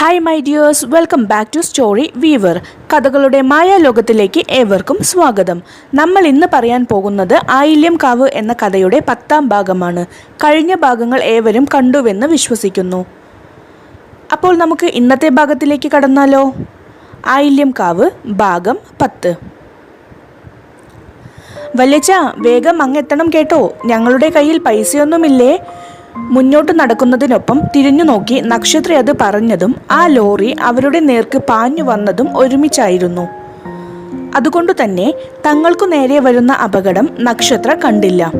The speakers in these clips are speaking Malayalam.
Hi my dears welcome back to Story Weaver കഥകളുടെ മായാലോകത്തിലേക്ക് ഏവർക്കും സ്വാഗതം. നമ്മൾ ഇന്ന് പറയാൻ പോകുന്നത് ആയില്യം കാവ് എന്ന കഥയുടെ പത്താം ഭാഗമാണ്. കഴിഞ്ഞ ഭാഗങ്ങൾ ഏവരും കണ്ടുവെന്ന് വിശ്വസിക്കുന്നു. അപ്പോൾ നമുക്ക് ഇന്നത്തെ ഭാഗത്തിലേക്ക് കടന്നാലോ? ആയില്യം കാവ് ഭാഗം പത്ത്. വല്യച്ച വേഗം അങ്ങെത്തണം കേട്ടോ. ഞങ്ങളുടെ കയ്യിൽ പൈസയൊന്നുമില്ലേ? മുന്നോട്ട് നടക്കുന്നതിനൊപ്പം തിരിഞ്ഞു നോക്കി നക്ഷത്ര അത് പറഞ്ഞതും ആ ലോറി അവരുടെ നേർക്ക് പാഞ്ഞു വന്നതും ഒരുമിച്ചായിരുന്നു. അതുകൊണ്ട് തന്നെ തങ്ങൾക്കു നേരെ വരുന്ന അപകടം നക്ഷത്ര കണ്ടില്ല.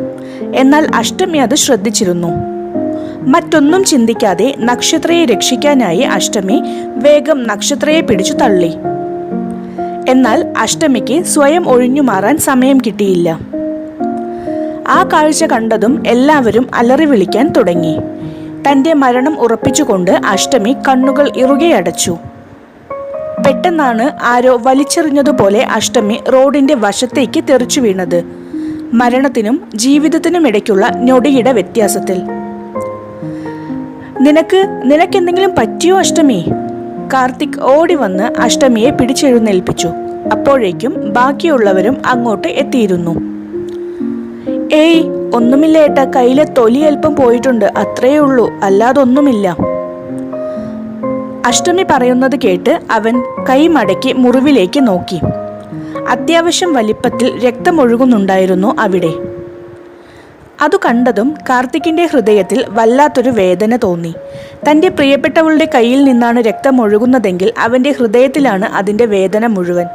എന്നാൽ അഷ്ടമി അത് ശ്രദ്ധിച്ചിരുന്നു. മറ്റൊന്നും ചിന്തിക്കാതെ നക്ഷത്രയെ രക്ഷിക്കാനായി അഷ്ടമി വേഗം നക്ഷത്രയെ പിടിച്ചു തള്ളി. എന്നാൽ അഷ്ടമിക്ക് സ്വയം ഒഴിഞ്ഞു മാറാൻ സമയം കിട്ടിയില്ല. ആ കാഴ്ച കണ്ടതും എല്ലാവരും അലറി വിളിക്കാൻ തുടങ്ങി. തന്റെ മരണം ഉറപ്പിച്ചുകൊണ്ട് അഷ്ടമി കണ്ണുകൾ ഇറുകയടച്ചു പെട്ടെന്നാണ് ആരോ വലിച്ചെറിഞ്ഞതുപോലെ അഷ്ടമി റോഡിന്റെ വശത്തേക്ക് തെറിച്ചു വീണത്. മരണത്തിനും ജീവിതത്തിനും ഇടയ്ക്കുള്ള ഞൊടിയുടെ വ്യത്യാസത്തിൽ. നിനക്ക് നിനക്കെന്തെങ്കിലും പറ്റിയോ അഷ്ടമി? കാർത്തിക് ഓടി വന്ന് അഷ്ടമിയെ പിടിച്ചെഴുന്നേൽപ്പിച്ചു. അപ്പോഴേക്കും ബാക്കിയുള്ളവരും അങ്ങോട്ട് എത്തിയിരുന്നു. ഏയ് ഒന്നുമില്ല ഏട്ടാ. കയ്യിലെ തൊലി അല്പം പോയിട്ടുണ്ട്. അത്രയേ ഉള്ളൂ. അല്ലാതൊന്നുമില്ല അഷ്ടമി പറയുന്നത് കേട്ട് അവൻ കൈ മടക്കി മുറിവിലേക്ക് നോക്കി. അത്യാവശ്യം വലിപ്പത്തിൽ രക്തമൊഴുകുന്നുണ്ടായിരുന്നു അവിടെ. അതു കണ്ടതും കാർത്തിക്കിന്റെ ഹൃദയത്തിൽ വല്ലാത്തൊരു വേദന തോന്നി. തന്റെ പ്രിയപ്പെട്ടവളുടെ കയ്യിൽ നിന്നാണ് രക്തമൊഴുകുന്നതെങ്കിൽ അവന്റെ ഹൃദയത്തിലാണ് അതിന്റെ വേദന മുഴുവൻ.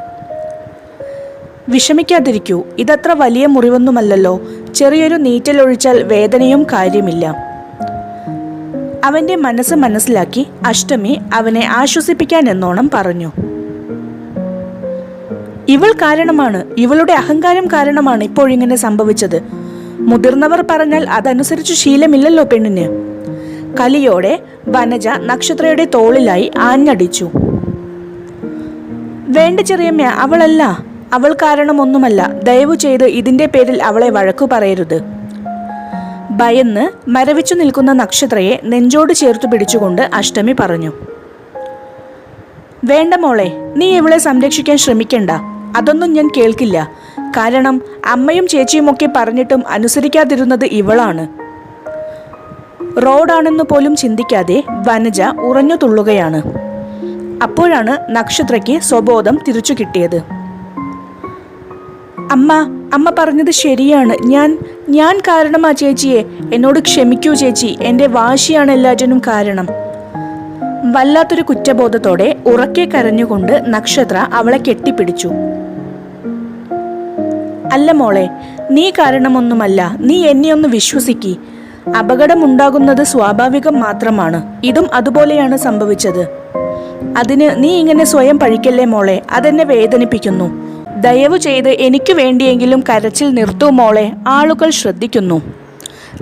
വിഷമിക്കാതിരിക്കൂ. ഇതത്ര വലിയ മുറിവൊന്നുമല്ലല്ലോ. ചെറിയൊരു നീറ്റലൊഴിച്ചാൽ വേദനയും കാര്യമില്ല. അവന്റെ മനസ്സ് മനസ്സിലാക്കി അഷ്ടമി അവനെ ആശ്വസിപ്പിക്കാൻ എന്നോണം പറഞ്ഞു. ഇവൾ കാരണമാണ് ഇവളുടെ അഹങ്കാരം കാരണമാണ് ഇപ്പോഴിങ്ങനെ സംഭവിച്ചത്. മുതിർന്നവർ പറഞ്ഞാൽ അതനുസരിച്ച് ശീലമില്ലല്ലോ പെണ്ണിന്. കലിയോടെ വനജ നക്ഷത്രയുടെ തോളിലായി ആഞ്ഞടിച്ചു. വേണ്ട ചെറിയമ്മ അവളല്ല. അവൾ കാരണമൊന്നുമല്ല ദയവു ചെയ്ത് ഇതിന്റെ പേരിൽ അവളെ വഴക്കു പറയരുത്. ഭയന്ന് മരവിച്ചു നിൽക്കുന്ന നക്ഷത്രയെ നെഞ്ചോട് ചേർത്തു പിടിച്ചുകൊണ്ട് അഷ്ടമി പറഞ്ഞു വേണ്ട മോളെ നീ ഇവളെ സംരക്ഷിക്കാൻ ശ്രമിക്കണ്ട. അതൊന്നും ഞാൻ കേൾക്കില്ല. കാരണം അമ്മയും ചേച്ചിയുമൊക്കെ പറഞ്ഞിട്ടും അനുസരിക്കാതിരുന്നത് ഇവളാണ്. റോഡാണെന്ന് പോലും ചിന്തിക്കാതെ വനജ ഉറഞ്ഞു തുള്ളുകയാണ്. അപ്പോഴാണ് നക്ഷത്രയ്ക്ക് സ്വബോധം തിരിച്ചു കിട്ടിയത്. അമ്മ അമ്മ പറഞ്ഞത് ശരിയാണ്. ഞാൻ ഞാൻ കാരണമാ ചേച്ചിയെ. എന്നോട് ക്ഷമിക്കൂ ചേച്ചി. എന്റെ വാശിയാണ് എല്ലാറ്റിനും കാരണം. വല്ലാത്തൊരു കുറ്റബോധത്തോടെ ഉറക്കെ കരഞ്ഞുകൊണ്ട് നക്ഷത്ര അവളെ കെട്ടിപ്പിടിച്ചു. അല്ല മോളെ നീ കാരണമൊന്നുമല്ല. നീ എന്നെ ഒന്ന് വിശ്വസിക്കി. അപകടമുണ്ടാകുന്നത് സ്വാഭാവികം മാത്രമാണ്. ഇതും അതുപോലെയാണ് സംഭവിച്ചത്. അതിന് നീ ഇങ്ങനെ സ്വയം പഴിക്കല്ലേ മോളെ? അതെന്നെ വേദനിപ്പിക്കുന്നു. ദയവു ചെയ്ത് എനിക്ക് വേണ്ടിയെങ്കിലും കരച്ചിൽ നിർത്തൂ മോളെ. ആളുകൾ ശ്രദ്ധിക്കുന്നു.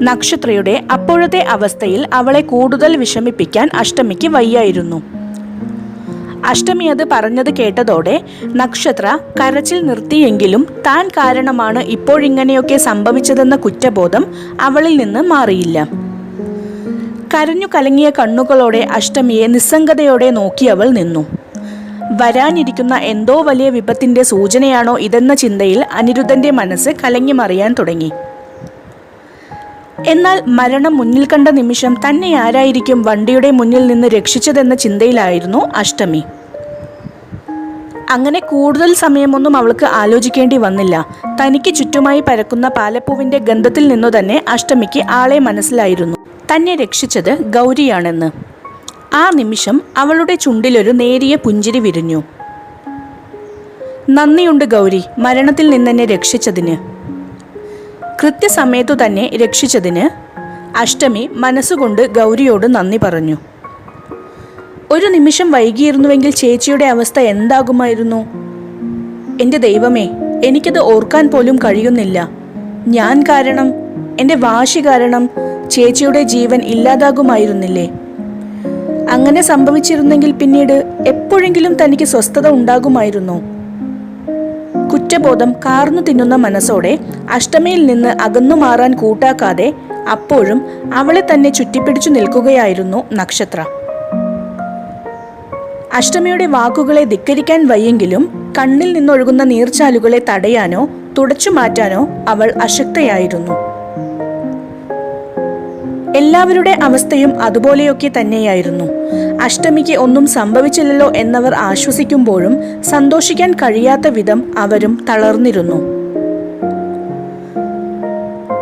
നക്ഷത്രയുടെ അപ്പോഴത്തെ അവസ്ഥയിൽ അവളെ കൂടുതൽ വിഷമിപ്പിക്കാൻ അഷ്ടമിക്ക് വയ്യായിരുന്നു. അഷ്ടമി അത് പറഞ്ഞത് കേട്ടതോടെ നക്ഷത്ര കരച്ചിൽ നിർത്തിയെങ്കിലും താൻ കാരണമാണ് ഇപ്പോഴിങ്ങനെയൊക്കെ സംഭവിച്ചതെന്ന കുറ്റബോധം അവളിൽ നിന്ന് മാറിയില്ല. കരഞ്ഞു കലങ്ങിയ കണ്ണുകളോടെ അഷ്ടമിയെ നിസ്സംഗതയോടെ നോക്കി അവൾ നിന്നു. വരാനിരിക്കുന്ന എന്തോ വലിയ വിപത്തിന്റെ സൂചനയാണോ ഇതെന്ന ചിന്തയിൽ അനിരുദ്ധന്റെ മനസ്സ് കലങ്ങിമറിയാൻ തുടങ്ങി. എന്നാൽ മരണം മുന്നിൽ കണ്ട നിമിഷം തന്നെ ആരായിരിക്കും വണ്ടിയുടെ മുന്നിൽ നിന്ന് രക്ഷിച്ചതെന്ന ചിന്തയിലായിരുന്നു അഷ്ടമി. അങ്ങനെ കൂടുതൽ സമയമൊന്നും അവൾക്ക് ആലോചിക്കേണ്ടി വന്നില്ല. തനിക്ക് ചുറ്റുമായി പരക്കുന്ന പാലപ്പൂവിന്റെ ഗന്ധത്തിൽ നിന്നു തന്നെ അഷ്ടമിക്ക് ആളെ മനസ്സിലായിരുന്നു. തന്നെ രക്ഷിച്ചത് ഗൗരിയാണെന്ന്. ആ നിമിഷം അവളുടെ ചുണ്ടിലൊരു നേരിയ പുഞ്ചിരി വിരിഞ്ഞു. നന്ദിയുണ്ട് ഗൗരി മരണത്തിൽ നിന്നെന്നെ രക്ഷിച്ചതിന്. കൃത്യസമയത്തു തന്നെ രക്ഷിച്ചതിന് അഷ്ടമി മനസ്സുകൊണ്ട് ഗൗരിയോട് നന്ദി പറഞ്ഞു. ഒരു നിമിഷം വൈകിയിരുന്നുവെങ്കിൽ ചേച്ചിയുടെ അവസ്ഥ എന്താകുമായിരുന്നു? എന്റെ ദൈവമേ എനിക്കത് ഓർക്കാൻ പോലും കഴിയുന്നില്ല. ഞാൻ കാരണം എന്റെ വാശി കാരണം ചേച്ചിയുടെ ജീവൻ ഇല്ലാതാകുമായിരുന്നില്ലേ? അങ്ങനെ സംഭവിച്ചിരുന്നെങ്കിൽ പിന്നീട് എപ്പോഴെങ്കിലും തനിക്ക് സ്വസ്ഥത ഉണ്ടാകുമായിരുന്നു. കുറ്റബോധം കാർന്നു തിന്നുന്ന മനസ്സോടെ അഷ്ടമിയിൽ നിന്ന് അകന്നു മാറാൻ കൂട്ടാക്കാതെ അപ്പോഴും അവളെ തന്നെ ചുറ്റിപ്പിടിച്ചു നിൽക്കുകയായിരുന്നു നക്ഷത്ര. അഷ്ടമിയുടെ വാക്കുകളെ ധിക്കരിക്കാൻ വയ്യെങ്കിലും കണ്ണിൽ നിന്നൊഴുകുന്ന നീർച്ചാലുകളെ തടയാനോ തുടച്ചു മാറ്റാനോ അവൾ അശക്തയായിരുന്നു. എല്ലാവരുടെ അവസ്ഥയും അതുപോലെയൊക്കെ തന്നെയായിരുന്നു. അഷ്ടമിക്ക് ഒന്നും സംഭവിച്ചില്ലല്ലോ എന്നവർ ആശ്വസിക്കുമ്പോഴും സന്തോഷിക്കാൻ കഴിയാത്ത വിധം അവരും തളർന്നിരുന്നു.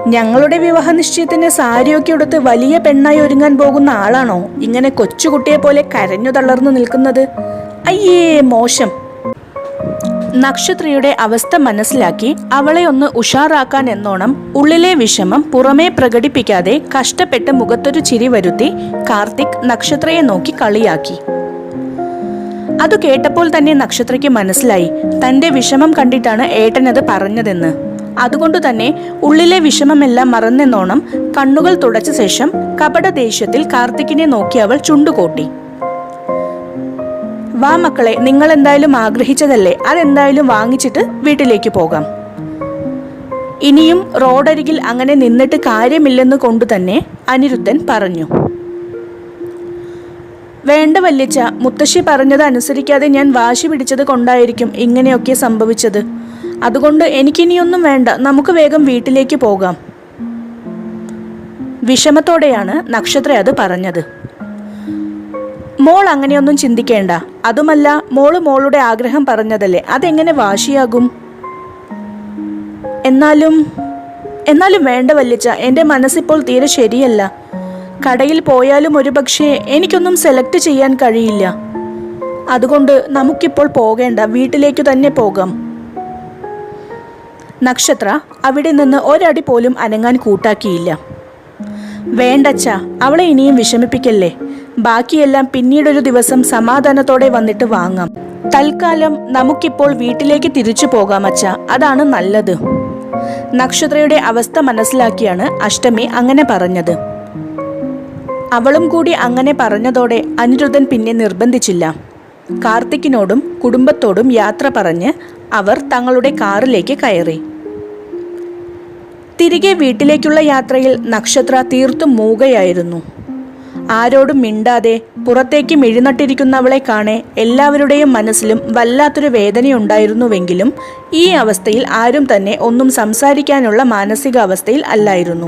ഞങ്ങളുടെ വിവാഹ നിശ്ചയത്തിന് സാരിയൊക്കെ എടുത്ത് വലിയ പെണ്ണായി ഒരുങ്ങാൻ പോകുന്ന ആളാണോ? ഇങ്ങനെ കൊച്ചുകുട്ടിയെ പോലെ കരഞ്ഞു തളർന്നു നിൽക്കുന്നത്? അയ്യേ മോശം. നക്ഷത്രയുടെ അവസ്ഥ മനസ്സിലാക്കി അവളെ ഒന്ന് ഉഷാറാക്കാൻ എന്നോണം ഉള്ളിലെ വിഷമം പുറമേ പ്രകടിപ്പിക്കാതെ കഷ്ടപ്പെട്ട് മുഖത്തൊരു ചിരി വരുത്തി കാർത്തിക് നക്ഷത്രയെ നോക്കി കളിയാക്കി. അത് കേട്ടപ്പോൾ തന്നെ നക്ഷത്രയ്ക്ക് മനസ്സിലായി തന്റെ വിഷമം കണ്ടിട്ടാണ് ഏട്ടനത് പറഞ്ഞതെന്ന്. അതുകൊണ്ട് തന്നെ ഉള്ളിലെ വിഷമമെല്ലാം മറന്നെന്നോണം കണ്ണുകൾ തുടച്ച ശേഷം കപട ദേഷ്യത്തിൽ കാർത്തിക്കിനെ നോക്കി അവൾ ചുണ്ടുകൂട്ടി. വാ മക്കളെ നിങ്ങൾ എന്തായാലും ആഗ്രഹിച്ചതല്ലേ? അതെന്തായാലും വാങ്ങിച്ചിട്ട് വീട്ടിലേക്ക് പോകാം. ഇനിയും റോഡരികിൽ അങ്ങനെ നിന്നിട്ട് കാര്യമില്ലെന്ന് കൊണ്ടു തന്നെ അനിരുദ്ധൻ പറഞ്ഞു. വേണ്ട വല്യച്ച മുത്തശ്ശി പറഞ്ഞത് അനുസരിക്കാതെ ഞാൻ വാശി പിടിച്ചത് കൊണ്ടായിരിക്കും ഇങ്ങനെയൊക്കെ സംഭവിച്ചത്. അതുകൊണ്ട് എനിക്കിനിയൊന്നും വേണ്ട നമുക്ക് വേഗം വീട്ടിലേക്ക് പോകാം. വിഷമത്തോടെയാണ് നക്ഷത്ര അത് പറഞ്ഞത്. മോൾ അങ്ങനെയൊന്നും ചിന്തിക്കേണ്ട. അതുമല്ല മോൾ മോളുടെ ആഗ്രഹം പറഞ്ഞതല്ലേ. അതെങ്ങനെ വാശിയാകും? എന്നാലും എന്നാലും വേണ്ട വല്ലിച്ച എന്റെ മനസ്സിപ്പോൾ തീരെ ശരിയല്ല. കടയിൽ പോയാലും ഒരുപക്ഷെ എനിക്കൊന്നും സെലക്ട് ചെയ്യാൻ കഴിയില്ല. അതുകൊണ്ട് നമുക്കിപ്പോൾ പോകേണ്ട വീട്ടിലേക്ക് തന്നെ പോകാം. നക്ഷത്ര അവിടെ നിന്ന് ഒരടി പോലും അനങ്ങാൻ കൂട്ടാക്കിയില്ല. വേണ്ടച്ച അവളെ ഇനിയും വിഷമിപ്പിക്കല്ലേ? ബാക്കിയെല്ലാം പിന്നീടൊരു ദിവസം സമാധാനത്തോടെ വന്നിട്ട് വാങ്ങാം. തൽക്കാലം നമുക്കിപ്പോൾ വീട്ടിലേക്ക് തിരിച്ചു പോകാം അച്ഛ. അതാണ് നല്ലത്. നക്ഷത്രയുടെ അവസ്ഥ മനസ്സിലാക്കിയാണ് അഷ്ടമി അങ്ങനെ പറഞ്ഞത്. അവളും കൂടി അങ്ങനെ പറഞ്ഞതോടെ അനിരുദ്ധൻ പിന്നെ നിർബന്ധിച്ചില്ല. കാർത്തിക്കിനോടും കുടുംബത്തോടും യാത്ര പറഞ്ഞ് അവർ തങ്ങളുടെ കാറിലേക്ക് കയറി. തിരികെ വീട്ടിലേക്കുള്ള യാത്രയിൽ നക്ഷത്ര തീർത്തും മൂകയായിരുന്നു. ആരോടും മിണ്ടാതെ പുറത്തേക്ക് മിഴുനട്ടിരിക്കുന്നവളെ കാണെ എല്ലാവരുടെയും മനസ്സിലും വല്ലാത്തൊരു വേദനയുണ്ടായിരുന്നുവെങ്കിലും ഈ അവസ്ഥയിൽ ആരും തന്നെ ഒന്നും സംസാരിക്കാനുള്ള മാനസികാവസ്ഥയിൽ അല്ലായിരുന്നു.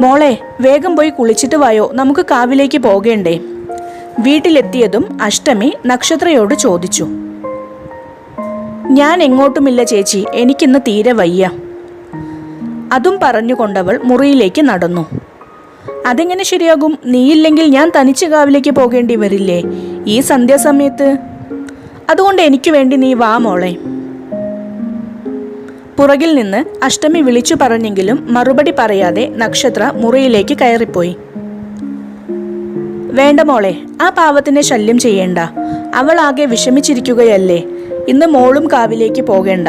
മോളെ വേഗം പോയി കുളിച്ചിട്ട് വായോ? നമുക്ക് കാവിലേക്ക് പോകേണ്ടേ വീട്ടിലെത്തിയതും അഷ്ടമി നക്ഷത്രയോട് ചോദിച്ചു. ഞാൻ എങ്ങോട്ടുമില്ല ചേച്ചി. എനിക്കിന്ന് തീരെ വയ്യ അതും പറഞ്ഞുകൊണ്ടവൾ മുറിയിലേക്ക് നടന്നു. അതെങ്ങനെ ശരിയാകും? നീയില്ലെങ്കിൽ ഞാൻ തനിച്ച് കാവിലേക്ക് പോകേണ്ടി വരില്ലേ? ഈ സന്ധ്യാസമയത്ത്? അതുകൊണ്ട് എനിക്ക് വേണ്ടി നീ വാ മോളെ. പുറകിൽ നിന്ന് അഷ്ടമി വിളിച്ചു പറഞ്ഞെങ്കിലും മറുപടി പറയാതെ നക്ഷത്ര മുറിയിലേക്ക് കയറിപ്പോയി. വേണ്ട മോളെ ആ പാവത്തിനെ ശല്യം ചെയ്യേണ്ട. അവൾ ആകെ വിഷമിച്ചിരിക്കുകയല്ലേ? ഇന്ന് മോളും കാവിലേക്ക് പോകേണ്ട.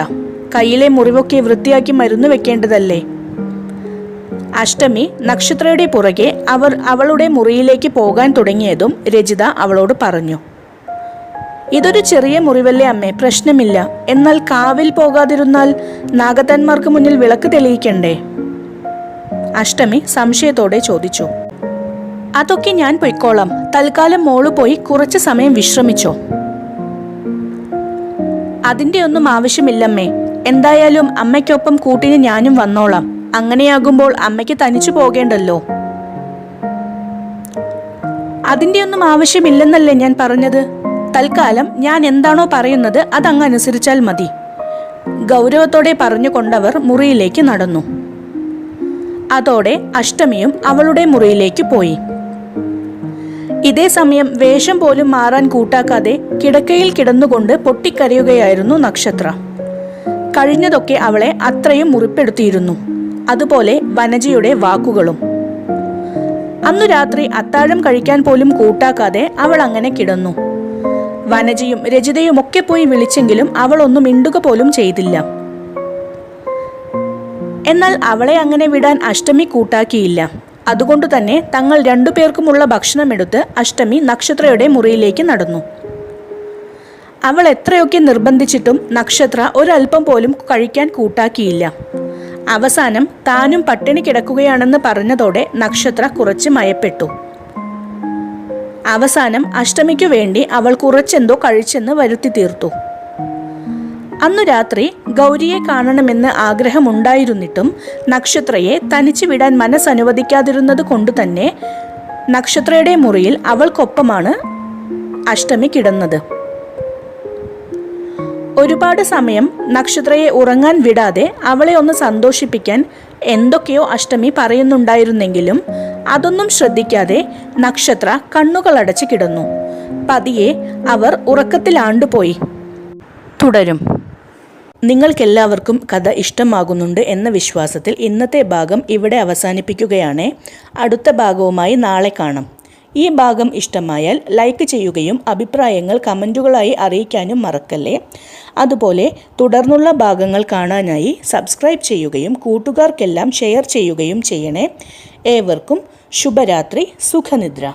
കയ്യിലെ മുറിവൊക്കെ വൃത്തിയാക്കി മരുന്ന് വെക്കേണ്ടതല്ലേ? അഷ്ടമി നക്ഷത്രയുടെ പുറകെ അവർ അവളുടെ മുറിയിലേക്ക് പോകാൻ തുടങ്ങിയതും രജിത അവളോട് പറഞ്ഞു ഇതൊരു ചെറിയ മുറിവല്ലേ അമ്മേ പ്രശ്നമില്ല. എന്നാൽ കാവിൽ പോകാതിരുന്നാൽ നാഗതന്മാർക്ക് മുന്നിൽ വിളക്ക് തെളിയിക്കണ്ടേ? അഷ്ടമി സംശയത്തോടെ ചോദിച്ചു അതൊക്കെ ഞാൻ പൊയ്ക്കോളാം. തൽക്കാലം മോൾ പോയി കുറച്ച് സമയം വിശ്രമിച്ചോ? അതിന്റെ ഒന്നും ആവശ്യമില്ലമ്മേ. എന്തായാലും അമ്മയ്ക്കൊപ്പം കൂട്ടിന് ഞാനും വന്നോളാം. അങ്ങനെയാകുമ്പോൾ അമ്മയ്ക്ക് തനിച്ചു പോകേണ്ടല്ലോ. അതിന്റെ ഒന്നും ആവശ്യമില്ലെന്നല്ലേ ഞാൻ പറഞ്ഞത്? തൽക്കാലം ഞാൻ എന്താണോ പറയുന്നത് അതങ്ങ് അനുസരിച്ചാൽ മതി. ഗൗരവത്തോടെ പറഞ്ഞു കൊണ്ടവർ മുറിയിലേക്ക് നടന്നു. അതോടെ അഷ്ടമിയും അവളുടെ മുറിയിലേക്ക് പോയി. ഇതേ സമയം വേഷം പോലും മാറാൻ കൂട്ടാക്കാതെ കിടക്കയിൽ കിടന്നുകൊണ്ട് പൊട്ടിക്കരയുകയായിരുന്നു നക്ഷത്ര. കഴിഞ്ഞതൊക്കെ അവളെ അത്രയും മുറിപ്പെടുത്തിയിരുന്നു. അതുപോലെ വനജയുടെ വാക്കുകളും. അന്നു രാത്രി അത്താഴം കഴിക്കാൻ പോലും കൂട്ടാക്കാതെ അവൾ അങ്ങനെ കിടന്നു. വനജയും രജിതയും ഒക്കെ പോയി വിളിച്ചെങ്കിലും അവൾ ഒന്നും മിണ്ടുക പോലും ചെയ്തില്ല. എന്നാൽ അവളെ അങ്ങനെ വിടാൻ അഷ്ടമി കൂട്ടാക്കിയില്ല. അതുകൊണ്ട് തന്നെ തങ്ങൾ രണ്ടുപേർക്കുമുള്ള ഭക്ഷണമെടുത്ത് അഷ്ടമി നക്ഷത്രയുടെ മുറിയിലേക്ക് നടന്നു. അവൾ എത്രയൊക്കെ നിർബന്ധിച്ചിട്ടും നക്ഷത്ര ഒരൽപ്പം പോലും കഴിക്കാൻ കൂട്ടാക്കിയില്ല. അവസാനം താനും പട്ടിണി കിടക്കുകയാണെന്ന് പറഞ്ഞതോടെ നക്ഷത്ര കുറച്ച് മയപ്പെട്ടു. അവസാനം അഷ്ടമിക്കു വേണ്ടി അവൾ കുറച്ചെന്തോ കഴിച്ചെന്ന് വരുത്തി തീർത്തു. അന്നു രാത്രി ഗൗരിയെ കാണണമെന്ന് ആഗ്രഹമുണ്ടായിരുന്നിട്ടും നക്ഷത്രയെ തനിച്ചു വിടാൻ മനസ്സനുവദിക്കാതിരുന്നത് കൊണ്ട് തന്നെ നക്ഷത്രയുടെ മുറിയിൽ അവൾക്കൊപ്പമാണ് അഷ്ടമി കിടന്നത്. ഒരുപാട് സമയം നക്ഷത്രയെ ഉറങ്ങാൻ വിടാതെ അവളെ ഒന്ന് സന്തോഷിപ്പിക്കാൻ എന്തൊക്കെയോ അഷ്ടമി പറയുന്നുണ്ടായിരുന്നെങ്കിലും അതൊന്നും ശ്രദ്ധിക്കാതെ നക്ഷത്ര കണ്ണുകളടച്ച് കിടന്നു. പതിയെ അവർ ഉറക്കത്തിലാണ്ടുപോയി തുടരും. നിങ്ങൾക്കെല്ലാവർക്കും കഥ ഇഷ്ടമാകുന്നുണ്ട് എന്ന വിശ്വാസത്തിൽ ഇന്നത്തെ ഭാഗം ഇവിടെ അവസാനിപ്പിക്കുകയാണ്. അടുത്ത ഭാഗവുമായി നാളെ കാണാം. ഈ ഭാഗം ഇഷ്ടമായാൽ ലൈക്ക് ചെയ്യുകയും അഭിപ്രായങ്ങൾ കമന്റുകളായി അറിയിക്കാനും മറക്കല്ലേ? അതുപോലെ തുടർന്നുള്ള ഭാഗങ്ങൾ കാണാനായി സബ്സ്ക്രൈബ് ചെയ്യുകയും കൂട്ടുകാർക്കെല്ലാം ഷെയർ ചെയ്യുകയും ചെയ്യണേ. ഏവർക്കും ശുഭരാത്രി സുഖനിദ്ര.